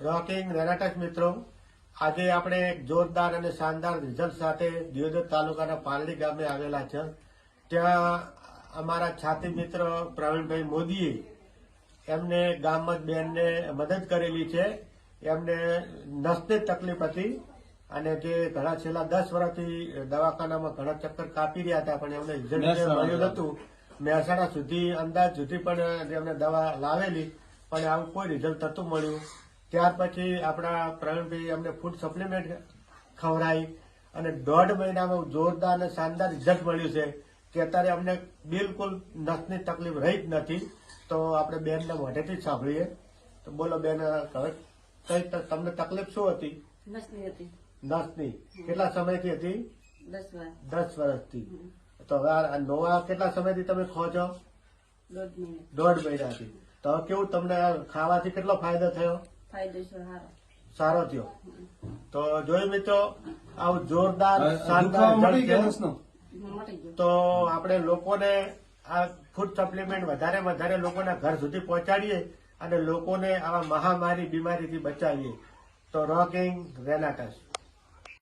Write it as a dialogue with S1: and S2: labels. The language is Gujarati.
S1: રોકિંગ રેનાટક મિત્રો આજે આપણે એક જોરદાર અને શાનદાર રિઝલ્ટ સાથે દિયોદર તાલુકાના પાલડી ગામે આવેલા છે. ત્યાં અમારા છાતી મિત્ર પ્રવીણભાઈ મોદીએ એમને ગામમાં બેનને મદદ કરેલી છે. એમને નસની તકલીફ હતી અને જે ઘણા છેલ્લા દસ વર્ષથી દવાખાનામાં ઘણા ચક્કર કાપી રહ્યા હતા પણ એમને રિઝલ્ટ મળ્યું હતું મહેસાણા સુધી અંદાજ સુધી પણ એમને દવા લાવેલી પણ આવું કોઈ રિઝલ્ટ થતું મળ્યું. ત્યાર પછી આપણા પ્રવીણભાઈ અમને ફૂડ સપ્લિમેન્ટ ખવડાવી અને દોઢ મહિનામાં જોરદાર અને શાનદાર રિઝલ્ટ મળ્યું છે કે અત્યારે અમને બિલકુલ નસની તકલીફ રહી જ નથી. તો આપણે બેનને મોઢેથી જ સાંભળીએ. તો બોલો બેન હવે કઈ તમને તકલીફ શું હતી?
S2: નસની હતી.
S1: નસની. કેટલા સમયથી હતી?
S2: દસ
S1: વર્ષથી. તો હવે આ નોવા કેટલા સમયથી તમે ખો છો?
S2: દોઢ
S1: મહિનાથી. તો કેવું તમને ખાવાથી કેટલો ફાયદો થયો?
S2: ફાયદો છે સારો
S1: સારો થયો. તો જોયું મિત્રો આવું જોરદાર તો આપણે લોકોને આ ફૂડ સપ્લિમેન્ટ વધારે વધારે લોકોના ઘર સુધી પહોંચાડીએ અને લોકોને આવા મહામારી બીમારીથી બચાવીએ. તો રોકિંગ રેનાટસ